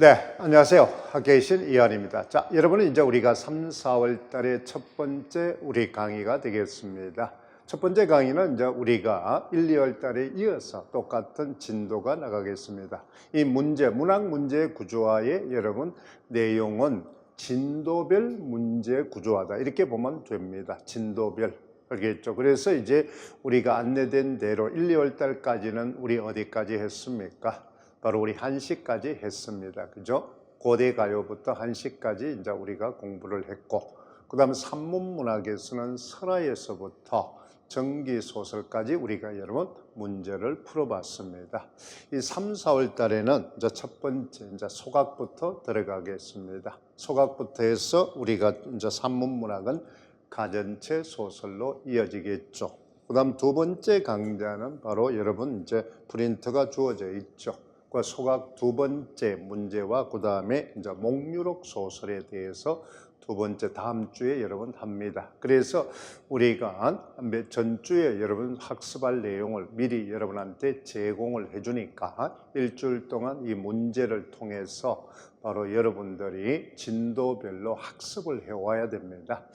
네, 안녕하세요. 학계이신 이한입니다. 자, 여러분은 이제 우리가 3, 4월 달에 첫 번째 우리 강의가 되겠습니다. 첫 번째 강의는 이제 우리가 1, 2월 달에 이어서 똑같은 진도가 나가겠습니다. 이 문제, 문학 문제 구조화의 여러분 내용은 진도별 문제 구조화다. 이렇게 보면 됩니다. 진도별. 알겠죠? 그래서 이제 우리가 안내된 대로 1, 2월 달까지는 우리 어디까지 했습니까? 바로 우리 한시까지 했습니다. 그죠? 고대 가요부터 한시까지 이제 우리가 공부를 했고, 그 다음에 산문문학에서는 설화에서부터 정기 소설까지 우리가 여러분 문제를 풀어봤습니다. 이 3, 4월 달에는 이제 첫 번째 이제 소각부터 들어가겠습니다. 소각부터 해서 우리가 이제 산문문학은 가전체 소설로 이어지겠죠. 그 다음 두 번째 강좌는 바로 여러분 이제 프린트가 주어져 있죠. 그 소각 두 번째 문제와 그 다음에 이제 목유록 소설에 대해서 두 번째 다음 주에 여러분 합니다. 그래서 우리가 전주에 여러분 학습할 내용을 미리 여러분한테 제공을 해주니까 일주일 동안 이 문제를 통해서 바로 여러분들이 진도별로 학습을 해와야 됩니다.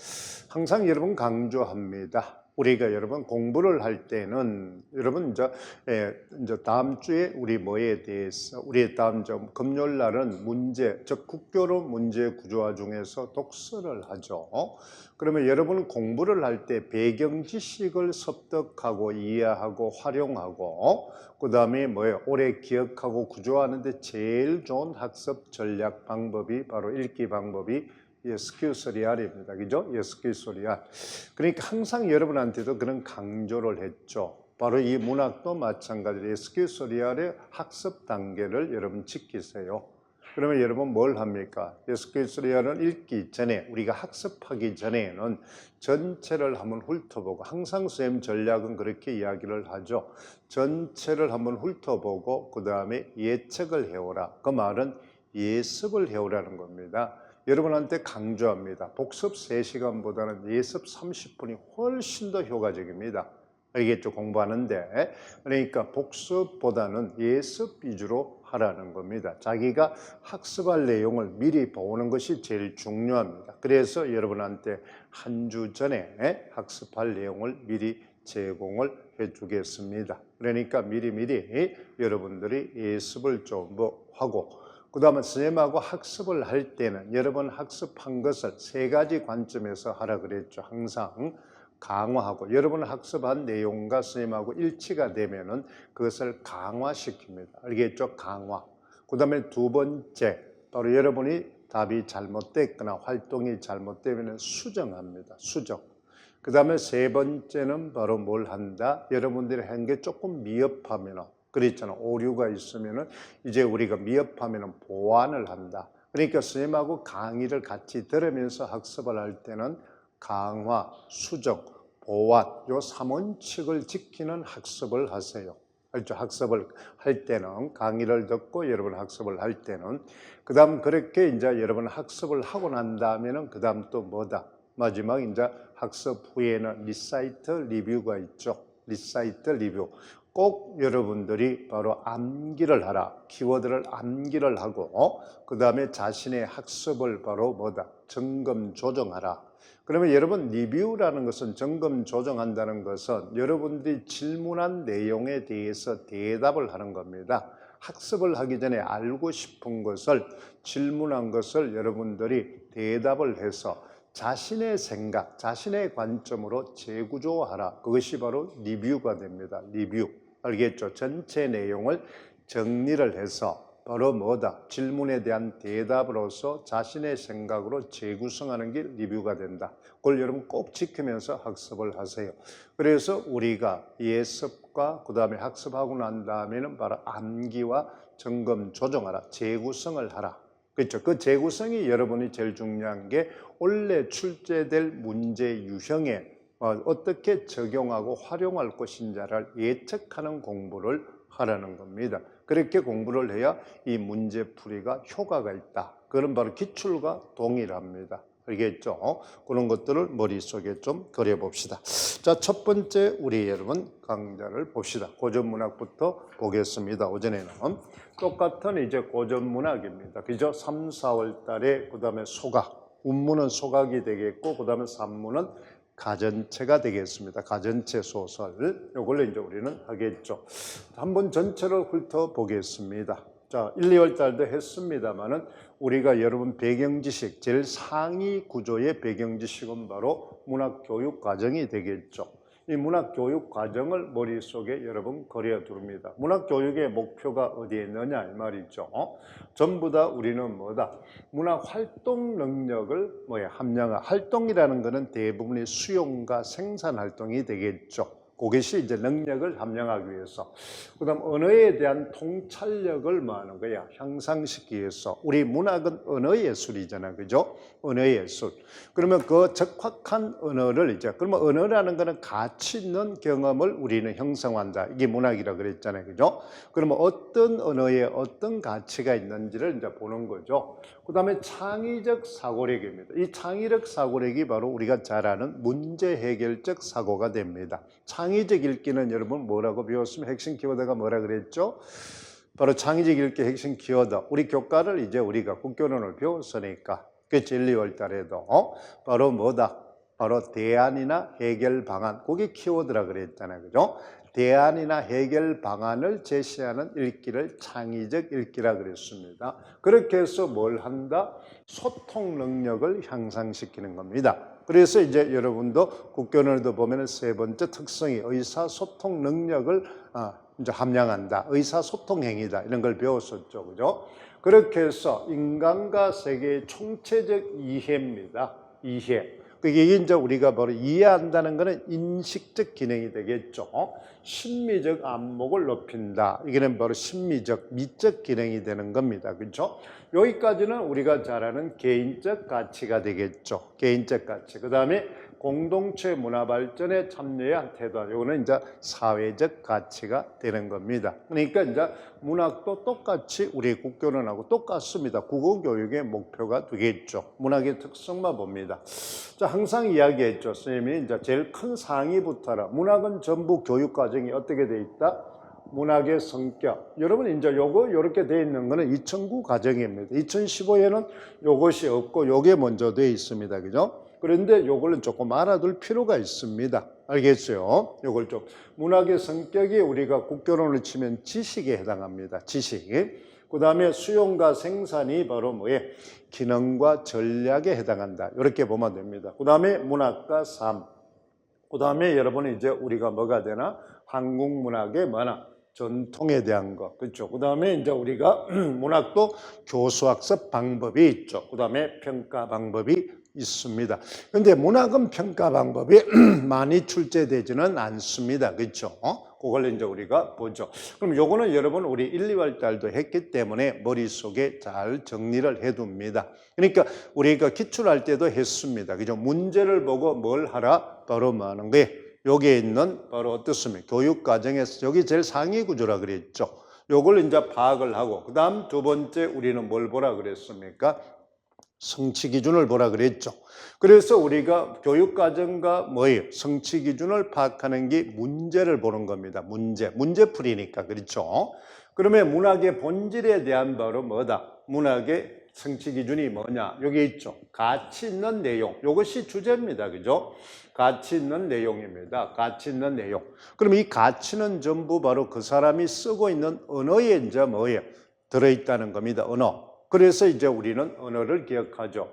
항상 여러분 강조합니다. 우리가 여러분 공부를 할 때는 여러분 이제, 예, 이제 다음 주에 우리 뭐에 대해서 우리 다음 점 금요일 날은 문제 즉 국교로 문제 구조화 중에서 독서를 하죠. 그러면 여러분 공부를 할 때 배경 지식을 습득하고 이해하고 활용하고 그 다음에 뭐예요? 오래 기억하고 구조하는데 제일 좋은 학습 전략 방법이 바로 읽기 방법이 예스큐소리알입니다. 그죠? 예스큐소리알. 그러니까 항상 여러분한테도 그런 강조를 했죠. 바로 이 문학도 마찬가지로 예스큐소리알의 학습 단계를 여러분 지키세요. 그러면 여러분 뭘 합니까? 예스큐소리알은 읽기 전에 우리가 학습하기 전에는 전체를 한번 훑어보고 항상 쌤 전략은 그렇게 이야기를 하죠. 전체를 한번 훑어보고 그 다음에 예측을 해오라. 그 말은 예습을 해오라는 겁니다. 여러분한테 강조합니다. 복습 3시간보다는 예습 30분이 훨씬 더 효과적입니다. 알겠죠? 공부하는데. 그러니까 복습보다는 예습 위주로 하라는 겁니다. 자기가 학습할 내용을 미리 보는 것이 제일 중요합니다. 그래서 여러분한테 한 주 전에 학습할 내용을 미리 제공을 해 주겠습니다. 그러니까 미리미리 여러분들이 예습을 좀뭐 하고 그 다음에 선생님하고 학습을 할 때는 여러분 학습한 것을 세 가지 관점에서 하라 그랬죠. 항상 강화하고 여러분 학습한 내용과 선생님하고 일치가 되면은 그것을 강화시킵니다. 알겠죠? 강화. 그 다음에 두 번째, 바로 여러분이 답이 잘못됐거나 활동이 잘못되면 수정합니다. 수정. 그 다음에 세 번째는 바로 뭘 한다? 여러분들이 한 게 조금 미흡하면 그랬잖아. 오류가 있으면은 이제 우리가 미흡하면은 보완을 한다. 그러니까 선생님하고 강의를 같이 들으면서 학습을 할 때는 강화, 수정, 보완 요 3원칙을 지키는 학습을 하세요. 알죠? 학습을 할 때는 강의를 듣고 여러분 학습을 할 때는 그다음 그렇게 이제 여러분 학습을 하고 난 다음에는 그다음 또 뭐다? 마지막 이제 학습 후에는 리사이트 리뷰가 있죠. 리사이트 리뷰. 꼭 여러분들이 바로 암기를 하라. 키워드를 암기를 하고, 어? 그 다음에 자신의 학습을 바로 뭐다? 점검 조정하라. 그러면 여러분, 리뷰라는 것은 점검 조정한다는 것은 여러분들이 질문한 내용에 대해서 대답을 하는 겁니다. 학습을 하기 전에 알고 싶은 것을 질문한 것을 여러분들이 대답을 해서 자신의 생각, 자신의 관점으로 재구조하라. 그것이 바로 리뷰가 됩니다. 리뷰. 알겠죠? 전체 내용을 정리를 해서 바로 뭐다? 질문에 대한 대답으로서 자신의 생각으로 재구성하는 게 리뷰가 된다. 그걸 여러분 꼭 지키면서 학습을 하세요. 그래서 우리가 예습과 그 다음에 학습하고 난 다음에는 바로 암기와 점검 조정하라. 재구성을 하라. 그렇죠. 그 재구성이 여러분이 제일 중요한 게 원래 출제될 문제 유형에 어, 어떻게 적용하고 활용할 것인지를 예측하는 공부를 하라는 겁니다. 그렇게 공부를 해야 이 문제풀이가 효과가 있다. 그런 바로 기출과 동일합니다. 알겠죠? 그런 것들을 머릿속에 좀 그려봅시다. 자, 첫 번째 우리 여러분 강좌를 봅시다. 고전문학부터 보겠습니다. 오전에는 똑같은 이제 고전문학입니다. 그죠? 3, 4월 달에 그 다음에 소각, 운문은 소각이 되겠고 그 다음에 산문은 가전체가 되겠습니다. 가전체 소설. 요걸로 이제 우리는 하겠죠. 한번 전체를 훑어보겠습니다. 자, 1, 2월 달도 했습니다만은 우리가 여러분 배경 지식 제일 상위 구조의 배경 지식은 바로 문학 교육 과정이 되겠죠. 이 문학 교육 과정을 머릿속에 여러분 그려 두릅니다. 문학 교육의 목표가 어디에 있느냐 이 말이죠. 어? 전부 다 우리는 뭐다? 문학 활동 능력을 뭐야 함량화. 활동이라는 것은 대부분이 수용과 생산 활동이 되겠죠. 그것이 이제 능력을 함량하기 위해서. 그 다음 언어에 대한 통찰력을 뭐 하는 거야? 향상시키기 위해서. 우리 문학은 언어 예술이잖아. 그죠? 언어 예술. 그러면 그 적확한 언어를 이제, 그러면 언어라는 거는 가치 있는 경험을 우리는 형성한다. 이게 문학이라 그랬잖아요. 그죠? 그러면 어떤 언어에 어떤 가치가 있는지를 이제 보는 거죠. 그 다음에 창의적 사고력입니다. 이 창의적 사고력이 바로 우리가 잘 아는 문제 해결적 사고가 됩니다. 창의적 읽기는 여러분 뭐라고 배웠으면 핵심 키워드가 뭐라 그랬죠? 바로 창의적 읽기 핵심 키워드. 우리 교과를 이제 우리가 국교론을 배웠으니까 그 진리월 달에도 어? 바로 뭐다? 바로 대안이나 해결 방안. 그게 키워드라 그랬잖아요. 그죠? 대안이나 해결 방안을 제시하는 읽기를 창의적 읽기라 그랬습니다. 그렇게 해서 뭘 한다? 소통 능력을 향상시키는 겁니다. 그래서 이제 여러분도 국견을도 보면 세 번째 특성이 의사소통 능력을 아, 이제 함량한다. 의사소통 행위다. 이런 걸 배웠었죠. 그죠? 그렇게 해서 인간과 세계의 총체적 이해입니다. 이해. 그게 이제 우리가 바로 이해한다는 것은 인식적 기능이 되겠죠. 심미적 안목을 높인다. 이게는 바로 심미적, 미적 기능이 되는 겁니다. 그렇죠? 여기까지는 우리가 잘 아는 개인적 가치가 되겠죠. 개인적 가치. 그 다음에 공동체 문화 발전에 참여한 태도. 이거는 이제 사회적 가치가 되는 겁니다. 그러니까 이제 문학도 똑같이 우리 국교론하고 똑같습니다. 국어 교육의 목표가 되겠죠. 문학의 특성만 봅니다. 자, 항상 이야기했죠. 선생님이 이제 제일 큰 상위부터라. 문학은 전부 교육 과정이 어떻게 돼 있다? 문학의 성격. 여러분 이제 요거 요렇게 돼 있는 거는 2009 과정입니다. 2015에는 요것이 없고 요게 먼저 돼 있습니다. 그죠? 그런데 요거는 조금 알아둘 필요가 있습니다. 알겠어요? 요걸 좀 문학의 성격이 우리가 국교론을 치면 지식에 해당합니다. 지식. 그 다음에 수용과 생산이 바로 뭐에 기능과 전략에 해당한다. 이렇게 보면 됩니다. 그 다음에 문학과 삶. 그 다음에 여러분 이제 우리가 뭐가 되나? 한국 문학의 뭐나? 전통에 대한 것. 그렇죠. 그 다음에 이제 우리가 문학도 교수학습 방법이 있죠. 그 다음에 평가 방법이 있습니다. 그런데 문학은 평가 방법이 많이 출제되지는 않습니다. 그렇죠? 어? 그걸 이제 우리가 보죠. 그럼 요거는 여러분 우리 1, 2월 달도 했기 때문에 머릿속에 잘 정리를 해둡니다. 그러니까 우리가 기출할 때도 했습니다. 그죠? 문제를 보고 뭘 하라? 바로 뭐 하는 거예요? 여기에 있는 바로 어떻습니까? 교육 과정에서 여기 제일 상위 구조라 그랬죠. 요걸 이제 파악을 하고 그다음 두 번째 우리는 뭘 보라 그랬습니까? 성취 기준을 보라 그랬죠. 그래서 우리가 교육 과정과 뭐예요? 성취 기준을 파악하는 게 문제를 보는 겁니다. 문제. 문제풀이니까 그렇죠. 그러면 문학의 본질에 대한 바로 뭐다? 문학의 성취 기준이 뭐냐? 여기 있죠. 가치 있는 내용. 이것이 주제입니다. 그죠? 가치 있는 내용입니다. 가치 있는 내용. 그럼 이 가치는 전부 바로 그 사람이 쓰고 있는 언어에 이제 뭐예요? 들어있다는 겁니다. 언어. 그래서 이제 우리는 언어를 기억하죠.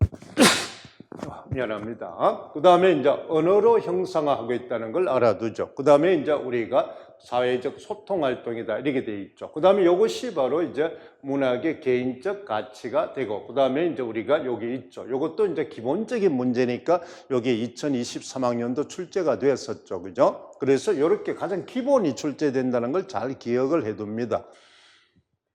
미안합니다. 그 다음에 이제 언어로 형상화하고 있다는 걸 알아두죠. 그 다음에 이제 우리가 사회적 소통 활동이다 이렇게 돼 있죠. 그 다음에 이것이 바로 이제 문학의 개인적 가치가 되고 그 다음에 이제 우리가 여기 있죠. 이것도 이제 기본적인 문제니까 여기 2023학년도 출제가 되었었죠. 그죠? 그래서 이렇게 가장 기본이 출제된다는 걸 잘 기억을 해둡니다.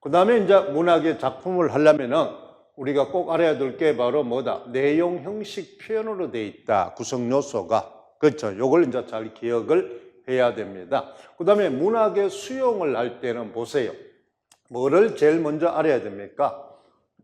그 다음에 이제 문학의 작품을 하려면은 우리가 꼭 알아야 될 게 바로 뭐다? 내용 형식 표현으로 돼 있다. 구성 요소가. 그렇죠. 요걸 이제 잘 기억을 해야 됩니다. 그 다음에 문학의 수용을 할 때는 보세요. 뭐를 제일 먼저 알아야 됩니까?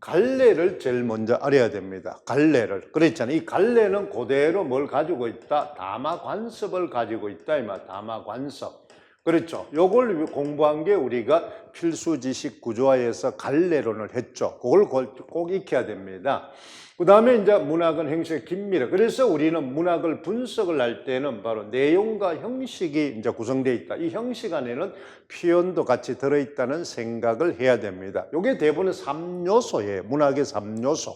갈래를 제일 먼저 알아야 됩니다. 갈래를. 그랬잖아요. 이 갈래는 그대로 뭘 가지고 있다? 다마 관습을 가지고 있다. 이말 다마 관습. 그렇죠. 요걸 공부한 게 우리가 필수 지식 구조화에서 갈래론을 했죠. 그걸 꼭- 꼭 익혀야 됩니다. 그 다음에 이제 문학은 행식의 긴밀해. 그래서 우리는 문학을 분석을 할 때는 바로 내용과 형식이 이제 구성되어 있다. 이 형식 안에는 표현도 같이 들어있다는 생각을 해야 됩니다. 이게 대부분 3요소예요. 문학의 3요소.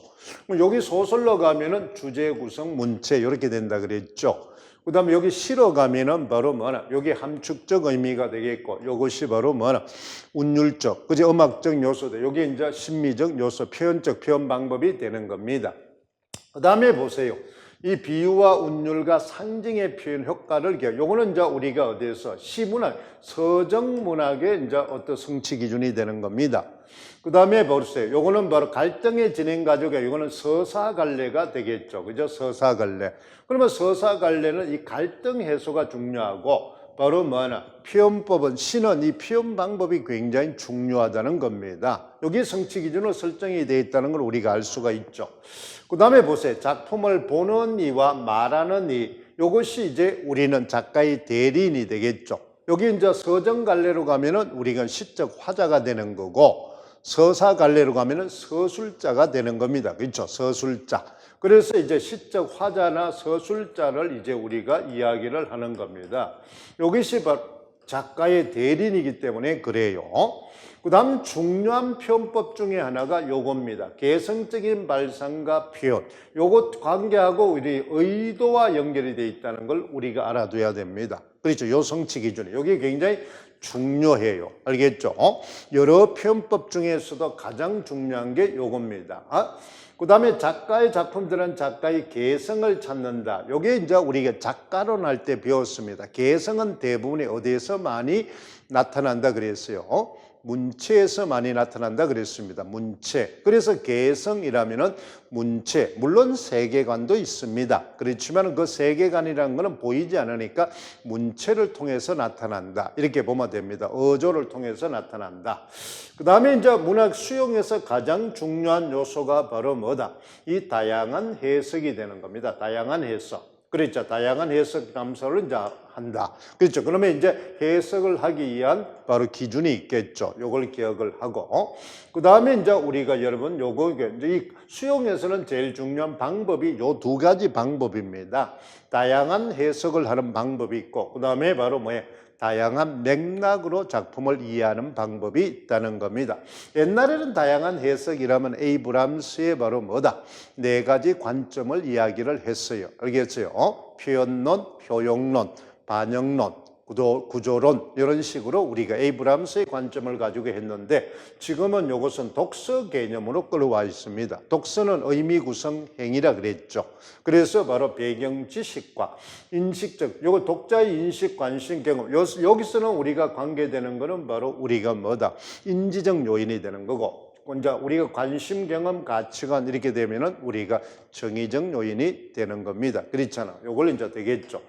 여기 소설로 가면은 주제 구성, 문체 이렇게 된다 그랬죠. 그 다음에 여기 시로 가면은 바로 뭐냐. 여기 함축적 의미가 되겠고, 이것이 바로 뭐냐. 운율적, 그지 음악적 요소도. 여기 이제 심미적 요소, 표현적 표현 방법이 되는 겁니다. 그 다음에 보세요. 이 비유와 운율과 상징의 표현 효과를 기억. 요거는 이제 우리가 어디에서 시문학, 서정 문학의 이제 어떤 성취 기준이 되는 겁니다. 그 다음에 보세요. 요거는 바로 갈등의 진행 가족에 요거는 서사갈래가 되겠죠. 그죠? 서사갈래. 그러면 서사갈래는 이 갈등 해소가 중요하고 바로 뭐냐? 표현법은 시는 이 표현 방법이 굉장히 중요하다는 겁니다. 여기 성취 기준으로 설정이 되어 있다는 걸 우리가 알 수가 있죠. 그 다음에 보세요. 작품을 보는 이와 말하는 이, 이것이 이제 우리는 작가의 대리인이 되겠죠. 여기 이제 서정갈래로 가면은 우리가 시적 화자가 되는 거고, 서사 갈래로 가면은 서술자가 되는 겁니다. 그렇죠? 서술자. 그래서 이제 시적 화자나 서술자를 이제 우리가 이야기를 하는 겁니다. 여기시 바로 작가의 대리인이기 때문에 그래요. 그 다음 중요한 표현법 중에 하나가 요겁니다. 개성적인 발상과 표현. 요것 관계하고 우리 의도와 연결이 되어 있다는 걸 우리가 알아둬야 됩니다. 그렇죠. 요 성취 기준이. 여기 굉장히 중요해요. 알겠죠? 어? 여러 표현법 중에서도 가장 중요한 게 요겁니다. 아? 그 다음에 작가의 작품들은 작가의 개성을 찾는다. 요게 이제 우리가 작가론 할 때 배웠습니다. 개성은 대부분이 어디에서 많이 나타난다 그랬어요. 어? 문체에서 많이 나타난다 그랬습니다. 문체. 그래서 개성이라면은 문체, 물론 세계관도 있습니다. 그렇지만 그 세계관이라는 것은 보이지 않으니까 문체를 통해서 나타난다. 이렇게 보면 됩니다. 어조를 통해서 나타난다. 그 다음에 이제 문학 수용에서 가장 중요한 요소가 바로 뭐다? 이 다양한 해석이 되는 겁니다. 다양한 해석. 그렇죠. 다양한 해석 감소를 이제 한다. 그렇죠. 그러면 이제 해석을 하기 위한 바로 기준이 있겠죠. 요걸 기억을 하고. 어? 그 다음에 이제 우리가 여러분 요거 이 수용에서는 제일 중요한 방법이 요 두 가지 방법입니다. 다양한 해석을 하는 방법이 있고, 그 다음에 바로 뭐예요? 다양한 맥락으로 작품을 이해하는 방법이 있다는 겁니다. 옛날에는 다양한 해석이라면 에이브람스의 바로 뭐다? 네 가지 관점을 이야기를 했어요. 알겠어요? 어? 표현론, 표용론, 반영론, 구도, 구조 론 이런 식으로 우리가 에이브람스의 관점을 가지고 했는데 지금은 이것은 독서 개념으로 끌어와 있습니다. 독서는 의미 구성 행위라 그랬죠. 그래서 바로 배경 지식과 인식적 요거 독자의 인식 관심 경험 요- 여기서는 우리가 관계되는 거는 바로 우리가 뭐다 인지적 요인이 되는 거고 이제 우리가 관심, 경험, 가치관 이렇게 되면은 우리가 정의적 요인이 되는 겁니다. 그렇잖아. 요걸 이제 되겠죠.